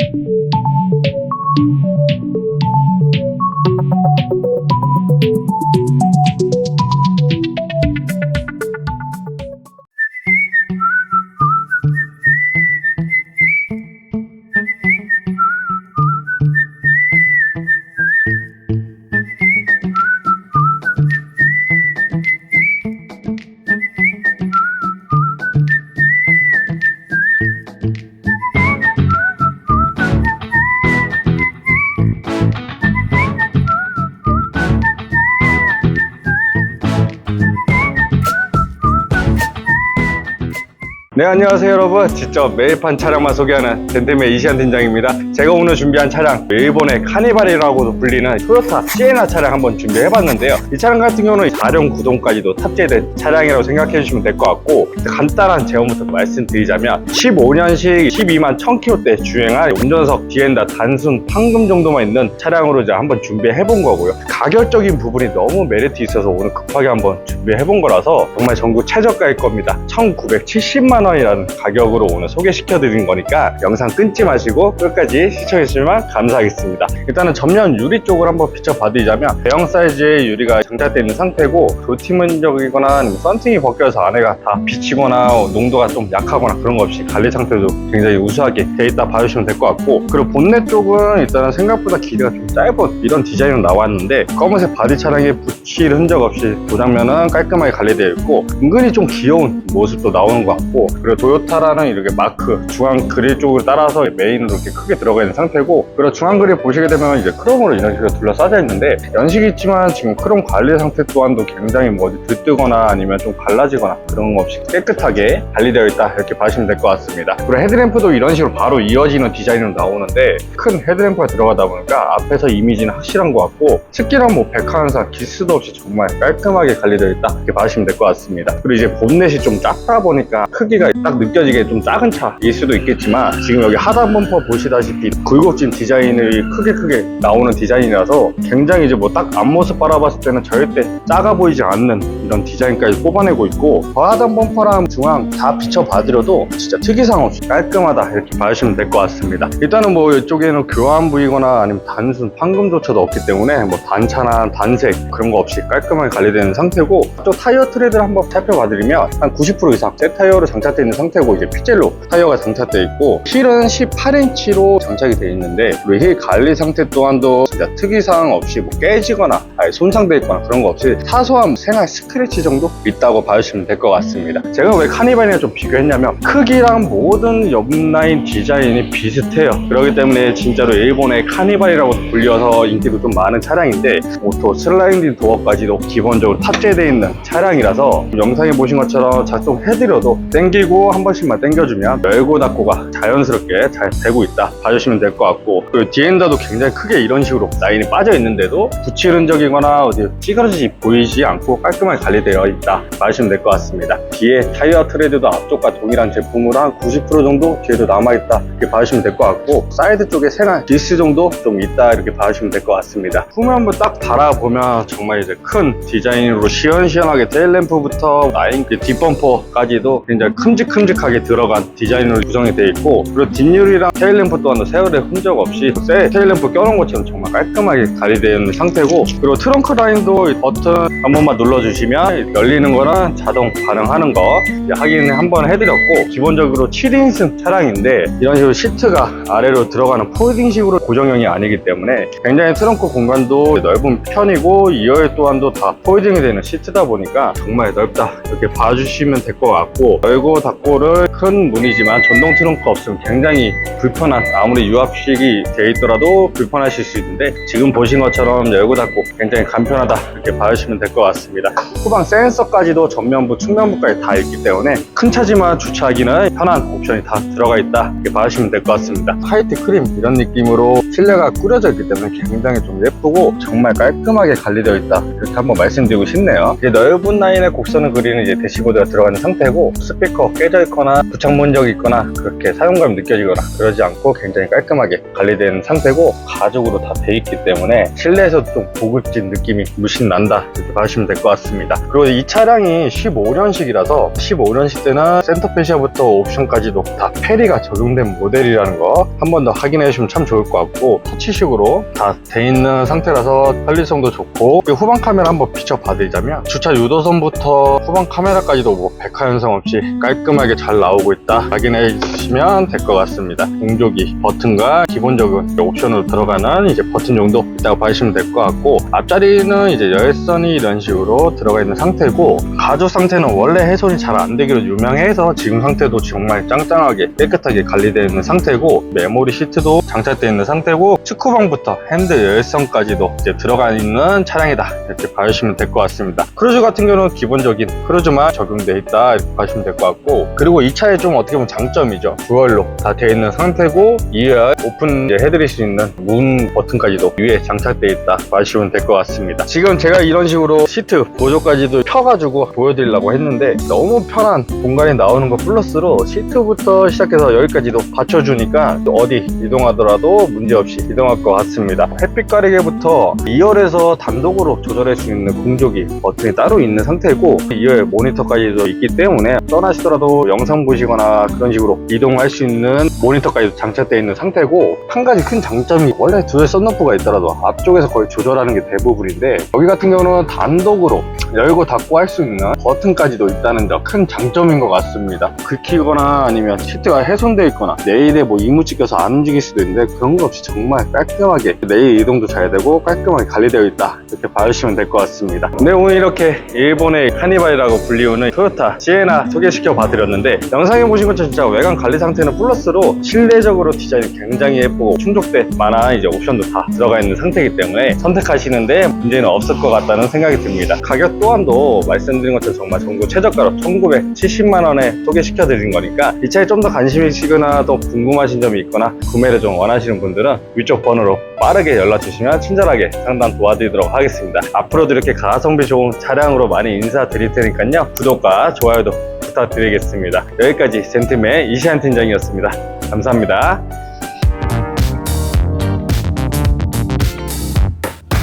you 네 안녕하세요 여러분. 직접 매일판 차량만 소개하는 덴템의 이시안 팀장입니다. 제가 오늘 준비한 차량 일본의 카니발이라고도 불리는 토요타 시에나 차량 한번 준비해봤는데요. 이 차량 같은 경우는 4륜 구동까지도 탑재된 차량이라고 생각해 주시면 될 것 같고 간단한 제원부터 말씀드리자면 15년식 12만 1000km대 주행할 운전석 뒤엔다 단순 판금 정도만 있는 차량으로 이제 한번 준비해본 거고요. 가격적인 부분이 너무 메리트 있어서 오늘 급하게 한번 준비해본 거라서 정말 전국 최저가일 겁니다. 1970만 원이라는 가격으로 오늘 소개시켜 드린 거니까 영상 끊지 마시고 끝까지 시청해 주시면 감사하겠습니다. 일단은 전면 유리 쪽을 한번 비춰봐 드리자면 대형 사이즈의 유리가 장착되어 있는 상태고 조티문적이거나 아니면 썬팅이 벗겨서 안에가 다 비치거나 농도가 좀 약하거나 그런 거 없이 관리 상태도 굉장히 우수하게 돼 있다 봐주시면 될 것 같고 그리고 본넷 쪽은 일단은 생각보다 길이가 좀 짧은 이런 디자인으로 나왔는데 검은색 바디 차량에 붙일 흔적 없이 도장면은 깔끔하게 관리되어 있고 은근히 좀 귀여운 모습도 나오는 것 같고 그리고 도요타라는 이렇게 마크 중앙 그릴 쪽을 따라서 메인으로 이렇게 크게 들어가 있는 상태고 그리고 중앙 그릴 보시게 되면 이제 크롬으로 이런 식으로 둘러싸져 있는데 연식이 있지만 지금 크롬 관리 상태 또한도 굉장히 뭐 들뜨거나 아니면 좀 갈라지거나 그런 거 없이 깨끗하게 관리되어 있다. 이렇게 봐주시면 될 것 같습니다. 그리고 헤드램프도 이런 식으로 바로 이어지는 디자인으로 나오는데 큰 헤드램프가 들어가다 보니까 앞에서 이미지는 확실한 것 같고 특기랑 뭐 백화한사 기스도 없이 정말 깔끔하게 관리되어 있다. 이렇게 봐주시면 될 것 같습니다. 그리고 이제 본넷이 좀 작다 보니까 크기가 딱 느껴지게 좀 작은 차일 수도 있겠지만 지금 여기 하단 범퍼 보시다시피 굴곡진 디자인이 크게 크게 나오는 디자인이라서 굉장히 이제 뭐 딱 앞모습 바라봤을 때는 절대 작아 보이지 않는 이런 디자인까지 뽑아내고 있고 하단 범퍼랑 중앙 다 비춰봐드려도 진짜 특이사항 없이 깔끔하다 이렇게 봐주시면 될 것 같습니다. 일단은 뭐 이쪽에는 교환 부위거나 아니면 단순 판금 조차도 없기 때문에 뭐 단차나 단색 그런 거 없이 깔끔하게 관리되는 상태고 또 타이어 트레드를 한번 살펴봐드리면 한 90% 이상 새 타이어로 장착 되어 있는 상태고 이제 피젤로 타이어가 장착되어 있고 휠은 18인치로 장착이 되어 있는데 휠 관리 상태 또한도 특이사항 없이 뭐 깨지거나 아예 손상되어 있거나 그런 거 없이 사소한 생활 스크래치 정도 있다고 봐주시면 될 것 같습니다. 제가 왜 카니발이랑 좀 비교했냐면 크기랑 모든 옆라인 디자인이 비슷해요. 그렇기 때문에 진짜로 일본의 카니발이라고 불려서 인기도 좀 많은 차량인데 오토 슬라이딩 도어까지도 기본적으로 탑재되어 있는 차량이라서 영상에 보신 것처럼 작동해드려도 땡기고 한 번씩만 땡겨주면 열고 닫고가 자연스럽게 잘 되고 있다 봐주시면 될 것 같고 그리고 디엔다도 굉장히 크게 이런 식으로 라인이 빠져 있는데도 붙일 흔적이 거나 어디 찌그러지지 보이지 않고 깔끔하게 관리되어 있다 봐주시면 될 것 같습니다. 뒤에 타이어 트레드도 앞쪽과 동일한 제품으로 한 90% 정도 뒤에도 남아있다 이렇게 봐주시면 될 것 같고 사이드 쪽에 생활 디스 정도 좀 있다 이렇게 봐주시면 될 것 같습니다. 후면부 딱 달아보면 정말 이제 큰 디자인으로 시원시원하게 테일램프부터 라인 그 뒷범퍼까지도 굉장히 큼직큼직하게 들어간 디자인으로 구성이 되어 있고 그리고 뒷유리랑 테일램프 또한 세월의 흔적 없이 새 테일램프 껴놓은 것처럼 정말 깔끔하게 관리되어 있는 상태고 그리고 트렁크 라인도 이 버튼 한 번만 눌러주시면 열리는 거는 자동 반응하는 거 확인 한번 해드렸고 기본적으로 7인승 차량인데 이런 식으로 시트가 아래로 들어가는 폴딩식으로 고정형이 아니기 때문에 굉장히 트렁크 공간도 넓은 편이고 2열 또한도 다 폴딩이 되는 시트다 보니까 정말 넓다 이렇게 봐주시면 될 것 같고 열고 닫고를 큰 문이지만 전동 트렁크 없으면 굉장히 불편한 아무리 유압식이 돼 있더라도 불편하실 수 있는데 지금 보신 것처럼 열고 닫고 굉장히 간편하다 이렇게 봐주시면 될 것 같습니다. 후방 센서까지도 전면부 측면부까지 다 있기 때문에 큰 차지만 주차하기는 편한 옵션이 다 들어가 있다 이렇게 봐주시면 될 것 같습니다. 화이트 크림 이런 느낌으로 실내가 꾸려져 있기 때문에 굉장히 좀 예쁘고 정말 깔끔하게 관리되어 있다 이렇게 한번 말씀드리고 싶네요. 넓은 라인의 곡선을 그리는 이제 대시보드가 들어가는 상태고 스피커 뭐 깨져 있거나 부착 문적이 있거나 그렇게 사용감이 느껴지거나 그러지 않고 굉장히 깔끔하게 관리된 상태고 가죽으로 다 돼 있기 때문에 실내에서도 좀 고급 진 느낌이 물씬 난다. 이렇게 봐주시면 될 것 같습니다. 그리고 이 차량이 15년식이라서 15년식 때는 센터페시아부터 옵션까지도 다. 페리가 적용된 모델이라는 거 한 번 더 확인해 주시면 참 좋을 것 같고 터치식으로 다 돼 있는 상태라서 편리성도 좋고 그리고 후방 카메라 한번 비춰 봐드리자면 주차 유도선부터 후방 카메라까지도 뭐 백화 현상 없이 깔끔하게 잘 나오고 있다. 확인해 주시면 될 것 같습니다. 공조기 버튼과 기본적인 옵션으로 들어가는 이제 버튼 정도 있다고 봐주시면 될 것 같고 앞 자리는 이제 열선이 이런 식으로 들어가 있는 상태고 가죽 상태는 원래 훼손이 잘 안 되기로 유명해서 지금 상태도 정말 짱짱하게 깨끗하게 관리되어 있는 상태고 메모리 시트도 장착되어 있는 상태고 측후방부터 핸들 열선까지도 이제 들어가 있는 차량이다. 이렇게 봐주시면 될 것 같습니다. 크루즈 같은 경우는 기본적인 크루즈만 적용되어 있다. 이렇게 봐주시면 될 것 같고 그리고 이 차에 좀 어떻게 보면 장점이죠. 듀얼로 다 되어 있는 상태고 이에 오픈 해드릴 수 있는 문 버튼까지도 위에 장착되어 있다 봐주시면 될 것 같습니다 지금 제가 이런 식으로 시트 보조까지도 펴가지고 보여드리려고 했는데 너무 편한 공간이 나오는 것 플러스로 시트부터 시작해서 여기까지도 받쳐주니까 어디 이동하더라도 문제없이 이동할 것 같습니다. 햇빛 가리개부터 2열에서 단독으로 조절할 수 있는 공조기 버튼이 따로 있는 상태고 2열 모니터까지도 있기 때문에 떠나시더라도 영상 보시거나 그런 식으로 이동할 수 있는 모니터까지도 장착되어 있는 상태고 한 가지 큰 장점이 원래 두열 썬루프가 있더라도 앞쪽에서 거의 조절하는 게 대부분 인데 여기 같은 경우는 단독으로 열고 닫고 할 수 있는 버튼까지도 있다는 점 큰 장점인 것 같습니다. 긁히거나 아니면 시트가 훼손되어 있거나 내일에 뭐 이물질 껴서 안 움직일 수도 있는데 그런 거 없이 정말 깔끔하게 내일 이동도 잘 되고 깔끔하게 관리되어 있다. 이렇게 봐주시면 될 것 같습니다. 네 오늘 이렇게 일본의 카니발이라고 불리우는 토요타 시에나 소개시켜 봐 드렸는데 영상에 보신 것처럼 진짜 외관 관리 상태는 플러스로 실내적으로 디자인이 굉장히 예쁘고 충족될 만한 이제 옵션도 다 들어가 있는 상태이기 때문에 선택하시는데 문제는 없을 것 같다는 생각이 듭니다. 가격 또한도 말씀드린 것처럼 정말 전국 최저가로 1970만 원에 소개시켜 드린 거니까 이 차에 좀 더 관심이 있으거나 또 궁금하신 점이 있거나 구매를 좀 원하시는 분들은 위쪽 번호로 빠르게 연락 주시면 친절하게 상담 도와드리도록 하겠습니다. 앞으로도 이렇게 가성비 좋은 차량으로 많이 인사드릴 테니까요. 구독과 좋아요도 부탁드리겠습니다. 여기까지 젠틀맨 이시안 팀장이었습니다. 감사합니다